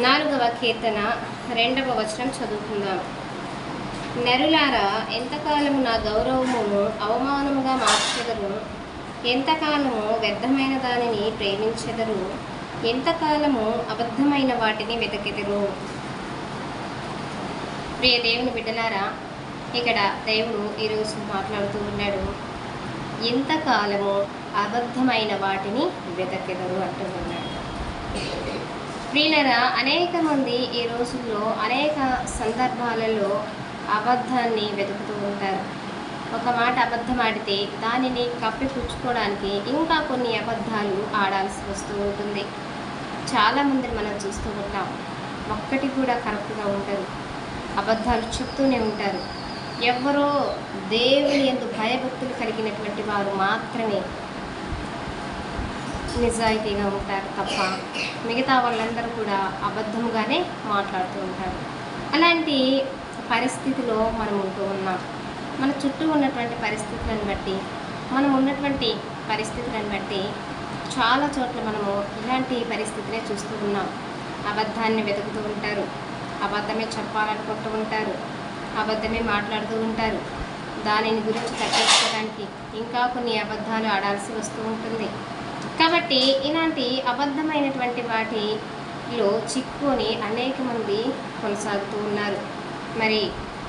నాలుగవ కీర్తన రెండవ వచనం చదువుకుందాం. నరులారా ఎంతకాలము నా గౌరవమును అవమానముగా మార్చెదరు? ఎంతకాలము వ్యర్థమైన దానిని ప్రేమించెదరు? ఎంతకాలము అబద్ధమైన వాటిని వెతకెదరు? ప్రియ దేవుని బిడ్డలారా ఇక్కడ దేవుడు ఈరోజు మాట్లాడుతూ ఉన్నాడు. ఎంతకాలము అబద్ధమైన వాటిని వెతకెదరు అంటూ ఉన్నాడు. ప్రియులరా అనేక మంది ఈ రోజుల్లో అనేక సందర్భాలలో అబద్ధాన్ని వెతుకుతూ ఉంటారు. ఒక మాట అబద్ధం ఆడితే దానిని కప్పిపుచ్చుకోవడానికి ఇంకా కొన్ని అబద్ధాలు ఆడాల్సి వస్తూ ఉంటుంది. చాలామంది మనం చూస్తూ ఉంటాం. ఒక్కటి కూడా కరెక్ట్గా ఉండదు. అబద్ధాలు చెప్తూనే ఉంటారు. ఎవరో దేవుని ఎందు భయభక్తులు కలిగినటువంటి వారు మాత్రమే. నిజాయితీగా ఉంటారు తప్ప మిగతా వాళ్ళందరూ కూడా అబద్ధముగానే మాట్లాడుతూ ఉంటారు. అలాంటి పరిస్థితిలో మనం ఉంటూ ఉన్నాం మన చుట్టూ ఉన్నటువంటి పరిస్థితులను బట్టి మనం ఉన్నటువంటి పరిస్థితులను బట్టి చాలా చోట్ల మనము ఇలాంటి పరిస్థితినే చూస్తూ ఉన్నాం. అబద్ధాన్ని వెతుకుతూ ఉంటారు. అబద్ధమే చెప్పాలనుకుంటూ ఉంటారు. అబద్ధమే మాట్లాడుతూ ఉంటారు. దానిని గురించి తగ్గించుకోవడానికి ఇంకా కొన్ని అబద్ధాలు ఆడాల్సి వస్తూ ఉంటుంది. కాబట్టి ఇలాంటి అబద్ధమైనటువంటి వాటిలో చిక్కుకొని అనేక మంది కొనసాగుతూ ఉన్నారు. మరి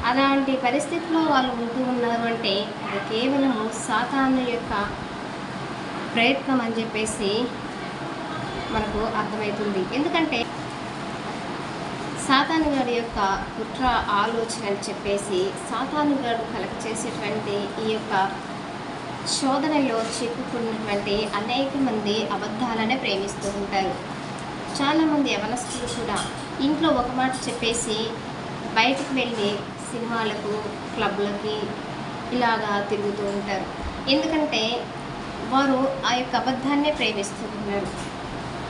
అలాంటి పరిస్థితిలో వాళ్ళు ఉంటూ ఉన్నారు అంటే అది కేవలము సాతాను యొక్క ప్రయత్నం అని చెప్పేసి మనకు అర్థమవుతుంది ఎందుకంటే సాతాను గారి యొక్క కుట్ర ఆలోచన అని చెప్పేసి సాతాను గారు కలెక్ట్ చేసేటువంటి ఈ యొక్క శోధనలో చిక్కుకున్నటువంటి అనేక మంది అబద్ధాలనే ప్రేమిస్తూ ఉంటారు. చాలామంది యవనస్తులు కూడా ఇంట్లో ఒక మాట చెప్పేసి బయటకు వెళ్ళి సినిమాలకు క్లబ్లకి ఇలాగా తిరుగుతూ ఉంటారు. ఎందుకంటే వారు ఆ యొక్క అబద్ధాన్నే ప్రేమిస్తూ ఉన్నారు.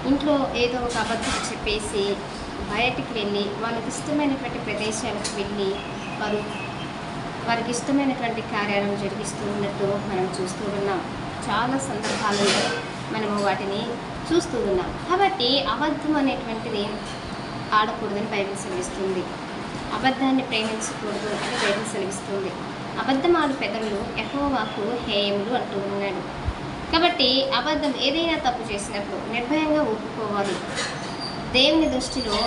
ఇంట్లో ఏదో ఒక అబద్ధం చెప్పేసి బయటికి వెళ్ళి వాళ్ళకి ఇష్టమైనటువంటి ప్రదేశాలకు వెళ్ళి వారు వారికి ఇష్టమైనటువంటి కార్యాలను జరిగిస్తూ ఉన్నట్టు మనం చూస్తూ ఉన్నాం. చాలా సందర్భాలలో మనము వాటిని చూస్తూ ఉన్నాం. కాబట్టి అబద్ధం అనేటువంటిది ఆడకూడదని బైబిల్ సెలవిస్తుంది. అబద్ధాన్ని ప్రేమించకూడదు అని బైబిల్ సెలవిస్తుంది. అబద్ధం ఆడు పెదవులు ఎహోవాకు హేయములు అంటూ ఉన్నాడు. కాబట్టి అబద్ధం ఏదైనా తప్పు చేసినప్పుడు నిర్భయంగా ఒప్పుకోవాలి దేవుని దృష్టిలో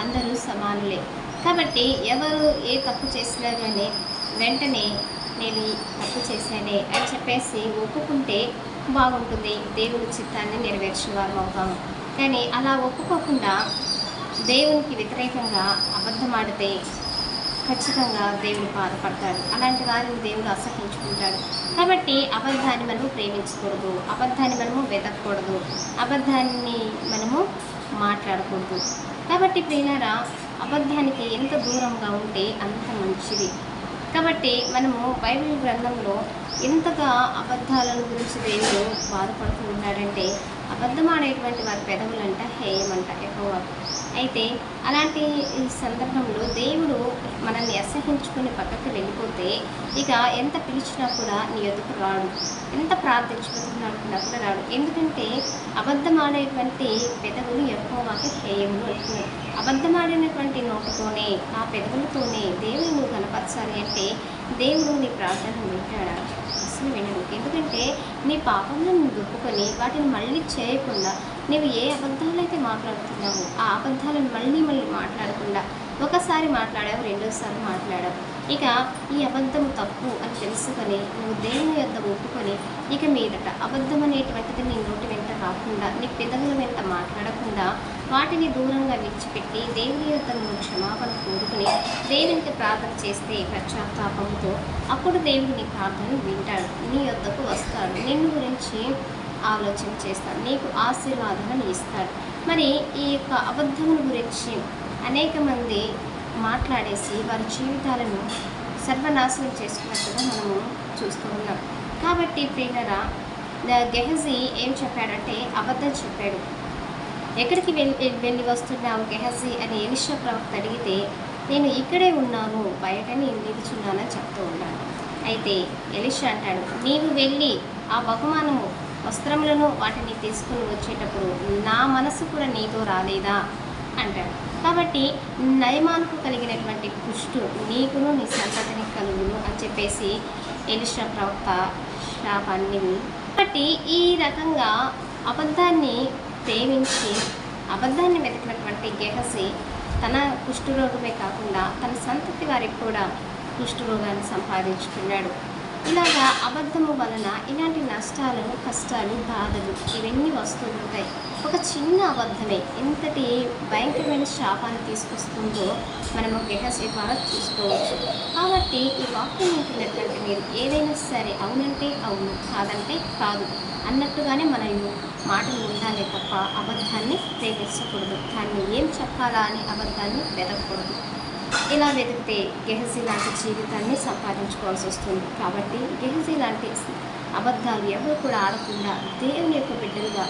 అందరూ సమానులే. కాబట్టి ఎవరు ఏ తప్పు చేసినారు అని వెంటనే నేను తప్పు చేశానే అని చెప్పేసి ఒప్పుకుంటే బాగుంటుంది. దేవుని చిత్తాన్ని నెరవేర్చేవారు అవుతాము. కానీ అలా ఒప్పుకోకుండా దేవునికి వ్యతిరేకంగా అబద్ధమాడితే ఖచ్చితంగా దేవుడు బాధపడతాడు. అలాంటి వారిని దేవుడు అసహించుకుంటాడు కాబట్టి అబద్ధాన్ని మనము ప్రేమించకూడదు. అబద్ధాన్ని మనము వెతకూడదు అబద్ధాన్ని మనము మాట్లాడకూడదు. కాబట్టి ప్రియులారా అబద్ధానికి ఎంత దూరంగా ఉంటే అంత మంచిది. కాబట్టి మనము బైబిల్ గ్రంథంలో ఎంతగా అబద్ధాలను గురించి దేవుడు బాధపడుతూ ఉన్నాడంటే అబద్ధం ఆడేటువంటి వారి పెదవులంట హేయమంట ఎక్కువ అయితే అలాంటి సందర్భంలో దేవుడు మనల్ని అసహించుకుని పక్కకు వెళ్ళిపోతే ఇక ఎంత పిలిచినా కూడా నీ ఎదుకు రాడు. ఎంత ప్రార్థించుకుంటున్నా కూడా రాడు. ఎందుకంటే అబద్ధమాడేటువంటి పెదవులు ఎక్కువగా హేయములు అంటున్నారు అబద్ధమాడినటువంటి నోటుతోనే ఆ పెదవులతోనే దేవుని నువ్వు కనపరచాలి అంటే దేవుడు నీ ప్రార్థన వింటాడా? అసలు వినడు ఎందుకంటే నీ పాపంలో నువ్వు దుప్పుకొని వాటిని మళ్ళీ చేయకుండా నువ్వు ఏ అబద్ధాలైతే మాట్లాడుతున్నావో ఆ అబద్ధాలను మళ్ళీ మళ్ళీ మాట్లాడకుండా ఒకసారి మాట్లాడావు రెండోసారి మాట్లాడావు. ఇక ఈ అబద్ధము తప్పు అని తెలుసుకొని నువ్వు దేవుని యొద్ద ఒప్పుకొని ఇక మీదట అబద్ధం అనేటువంటిది నీ నోటి వెంట రాకుండా నీ పెదవుల వెంట మాట్లాడకుండా వాటిని దూరంగా విడిచిపెట్టి దేవుని యొక్క క్షమాపణ కోరుకుని దేవునికి ప్రార్థన చేస్తే పశ్చాత్తాపంతో అప్పుడు దేవుని ప్రార్థన వింటాడు. నీ యొద్దకు వస్తాడు. నిన్ను గురించి ఆలోచన చేస్తాడు. నీకు ఆశీర్వాదాలను ఇస్తాడు. మరి ఈ యొక్క అబద్ధముల గురించి అనేక మంది మాట్లాడేసి వారి జీవితాలను సర్వనాశనం చేసుకున్నట్టుగా మనము చూస్తూ ఉన్నాం. కాబట్టి ప్రియులరా గెహజీ ఏం చెప్పాడంటే అబద్ధం చెప్పాడు. ఎక్కడికి వెళ్ళి వెళ్ళి వస్తున్నావు? గెహసి అని ఎలిషా ప్రవక్త అడిగితే నేను ఇక్కడే ఉన్నాను బయటని నిలుచున్నానని చెప్తూ ఉన్నాను అయితే ఎలిషా అంటాడు నీవు వెళ్ళి ఆ బహుమానము వస్త్రములను వాటిని తీసుకుని వచ్చేటప్పుడు నా మనసు కూడా నీతో రాలేదా? అంటాడు. కాబట్టి నయమానుకు కలిగినటువంటి కుష్టు నీకును నీ సంతతిని కలుగును అని చెప్పేసి ఎలిషా ప్రవక్త శాపాన్ని కాబట్టి ఈ రకంగా అబద్ధాన్ని ప్రేమించి అబద్ధాన్ని వెతికినటువంటి గేహసి తన కుష్ఠరోగమే కాకుండా తన సంతతి వారికి కూడా కుష్ఠరోగాన్ని సంపాదించుకున్నాడు. ఇలాగా అబద్ధము వలన ఇలాంటి నష్టాలు కష్టాలు బాధలు ఇవన్నీ వస్తూ ఉంటాయి ఒక చిన్న అబద్ధమే ఎంతటి భయంకరమైన శాపాన్ని తీసుకొస్తుందో మనము గెహసి ద్వారా చూసుకోవచ్చు. కాబట్టి ఈ వాక్యం వింటున్నటువంటి మీరు ఏదైనా సరే అవునంటే అవును కాదంటే కాదు. అన్నట్టుగానే మన మాటలు ఉండాలి తప్ప అబద్ధాన్ని ప్రేమించకూడదు. దాన్ని ఏం చెప్పాలా అని అబద్ధాన్ని వెతకూడదు ఇలా వెతికితే గెహజీ లాంటి జీవితాన్ని సంపాదించుకోవాల్సి వస్తుంది. కాబట్టి గెహజీ లాంటి అబద్ధాలు ఎవరు కూడా ఆడకుండా దేవుని యొక్క బిడ్డలుగా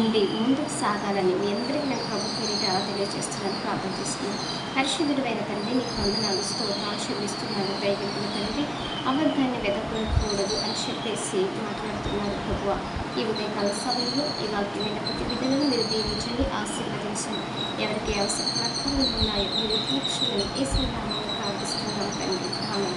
ఉండి ముందుకు సాగాలని మీ అందరికీ నేను ప్రభుత్వం అలా తెలియజేస్తున్నాను. ప్రార్థన చేస్తున్నాను పరిశుద్ధుడైన తండ్రి నీకు వందనాలు స్తోత్రాలు చెల్లిస్తున్నాను. దైవికుల తండ్రి అబద్ధాన్ని వెతకూడదు అని చెప్పేసి మాట్లాడుతున్నాను ప్రభు ఈ ఉదయకాల సమయంలో ఈ వాక్యమైన ప్రతి బిడ్డలను మీరు దీవించండి ఆశీర్వదించండి. ఎవరికి అవసరం ఉన్నాయో మీరు తీర్చుకొని ఈ సంధానంలో ప్రార్థిస్తున్నాం తండ్రి. ఆమె